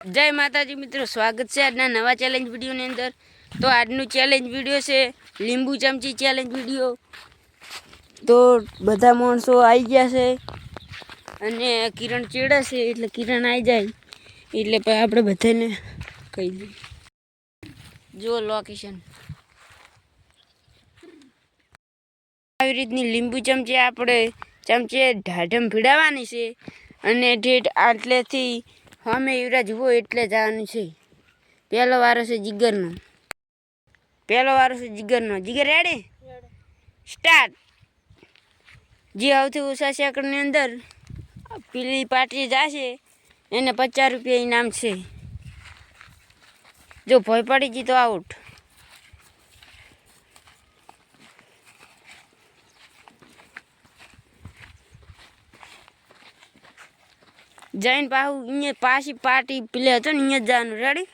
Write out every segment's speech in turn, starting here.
જય માતાજી મિત્રો, સ્વાગત છે આજના નવા ચેલેન્જ વિડીયોની અંદર. તો આજનું ચેલેન્જ વીડિયો છે, લીંબુ ચમચી ચેલેન્જ વીડિયો તો બધા માણસો આવી ગયા છે અને કિરણ ચેડે છે, એટલે કિરણ આવી જાય. એટલે પછી આપણે બધાને કહી દઈએ. જો લોકેશન આવી રીતની લીંબુ ચમચી આપણે ચમચે ઢાઢમ ભીડાવવાની છે. અને ઠેઠ આટલેથી સામે યુવરાજ જુઓ એટલે જવાનું છે. પહેલો વારો છે જીગરનો. પહેલો વારો છે જીગરનો. જીગર રેડી? સ્ટાર્ટ. જે સૌથી ઓછા સેકન્ડની અંદર પીલી પાર્ટી જશે, એને પચાસ રૂપિયા ઇનામ છે. જો ભય પડી ગઈ તો આઉટ જઈને પાછું અહીંયા પાછી પાર્ટી પેલે હતો ને અહીંયા જ જવાનું રેડી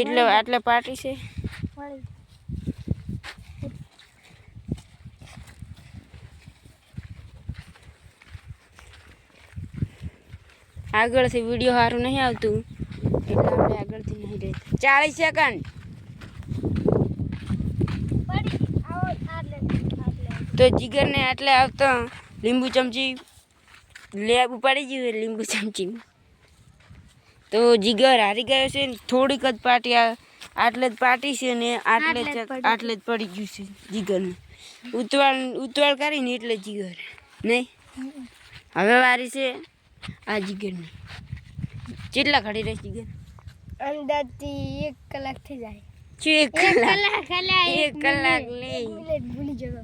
એટલે આટલે પાર્ટી છે? આગળથી વીડિયો સારું નહીં આવતું. એટલે આપણે આગળથી નહીં રહેતા. ચાલીસ સેકન્ડ તો જીગરને આટલે આવતા લીંબુ ચમચી લેબ ઉપાડી ગયું લીંબુ ચમચી તો જીગર હારી ગયો છે ને થોડીક જ પાટી આટલે જ પાટી છે ને આટલે જ આટલે જ પડી ગયું છે જીગરને. ઉતવાળ ઉતવાળ કરીને એટલે જીગર નહીં? હવે વારી છે આ જીગરની. કેટલા ઘડી રહે જીગર? અંદાજથી એક કલાક થઈ જાય. એક કલાક? એક કલાક નહીં. ભૂલી જતો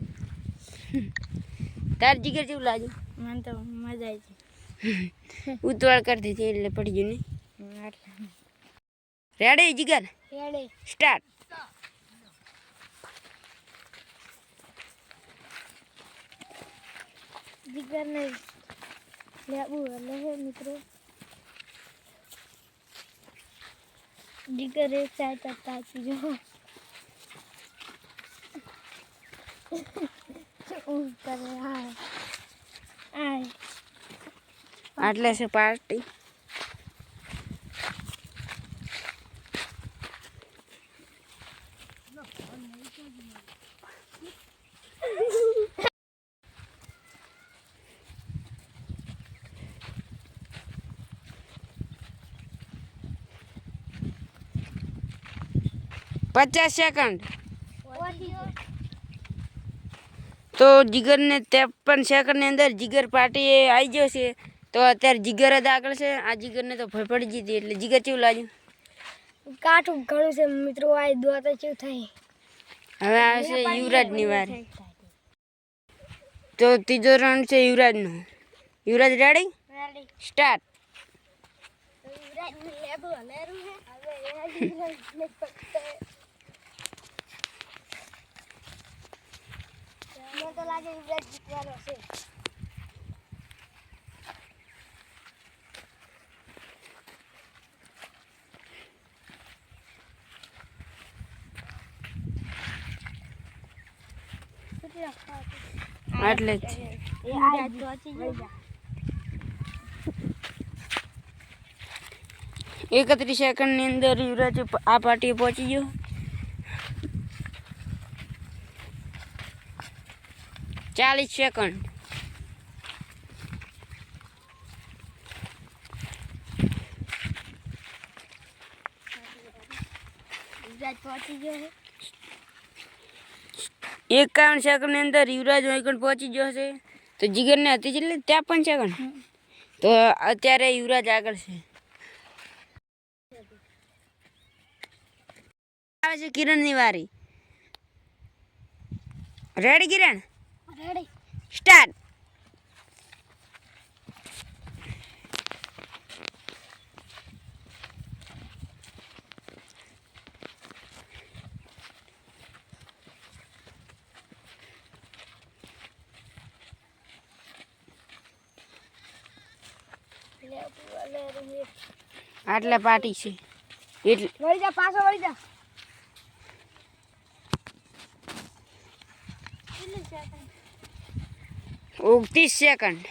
તાર જીગર જેવું લાગ્યું મને તો મજા આવી ઉતવાળ કરી દીધી એટલે પડી ગયું નહીં રેડી જીગર? રેડી સ્ટાર્ટ જીગરને લેવું એટલે હે મિત્રો. જીગર એ સાઈડ તાકી જો. આટલે છે પાર્ટી. પચાસ સેકન્ડ તો જીગરને ત્રેપન સેકન્ડની અંદર જીગર પાર્ટી આવી ગયો છે. તો અત્યારે જીગર જ આગળ છે. આ જીગરને તો ભય પડી જીતી એટલે જીગર કેવું લાગ્યું? કાઠું ઘણું છે મિત્રો. આ તો કેવું થાય? હવે આવે છે યુવરાજની વાર. તો ત્રીજો રાઉન્ડ છે યુવરાજનો. યુવરાજ રેડી રેડી સ્ટાર્ટ મને તો લાગે યુવરાજ જીતવાનો છે. આટલે જ. એકત્રીસ સેકન્ડની અંદર યુવરાજ આ પાર્ટીએ પહોંચી ગયો. ચાલીસ સેકન્ડ યુવરાજ પહોંચી ગયો છે એકાવન સેકન્ડની અંદર યુવરાજ વૈકુંઠ પહોંચી ગયો છે તો જીગરને હતી કેટલી ત્રેપન સેકન્ડ તો અત્યારે યુવરાજ આગળ છે આવે છે કિરણની વારી રેડી કિરણ રેડી સ્ટાર્ટ આટલે પાર્ટી છે. એટલે વળી જા પાછો વળી જા. ઓગત્રીસ સેકન્ડ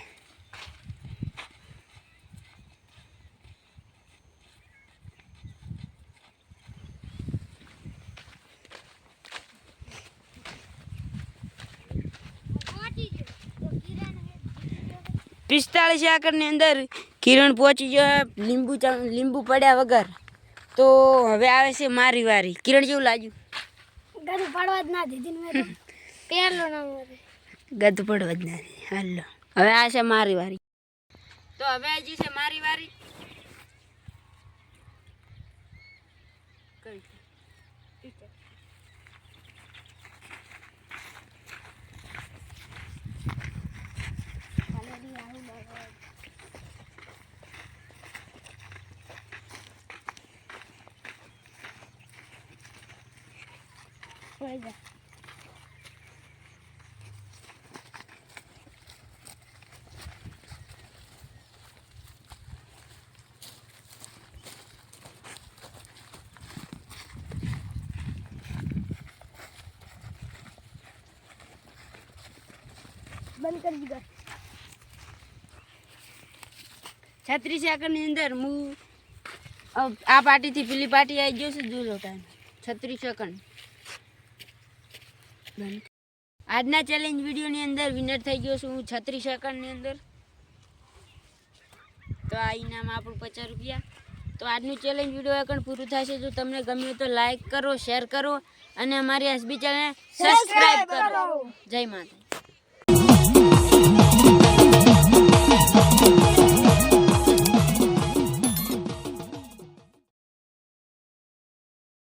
પિસ્તાળીસ એકરની અંદર કિરણ પહોંચી જાય લીંબુ લીંબુ પડ્યા વગર. તો હવે આવે છે મારી વારી. કિરણ જેવું લાગ્યું? ગાડી પાડવા જ ના દીધી પહેલો નંબર હતું. વધનારી હાલો હવે આ છે મારી વારી તો હવે હજી છે મારી વારી Right જા. બંધ કરી દીધો. છત્રીસ સેકન્ડની અંદર હું આ પાર્ટીથી પેલી પાર્ટી આવી ગયો છું દૂર ટાઈમ છત્રીસ સેકન્ડ બંધ. આજના ચેલેન્જ વિડીયોની અંદર વિનર થઈ ગયો છું હું છત્રીસ સેકન્ડની અંદર. તો આ ઇનામ આપણું પચાસ રૂપિયા. તો આજનું ચેલેન્જ વીડિયો આગળ પૂરું થશે. જો તમને ગમ્યું તો લાઈક કરો શેર કરો અને અમારી એસબી ચેનલ સબસ્ક્રાઈબ કરો. જય માતા Thank you.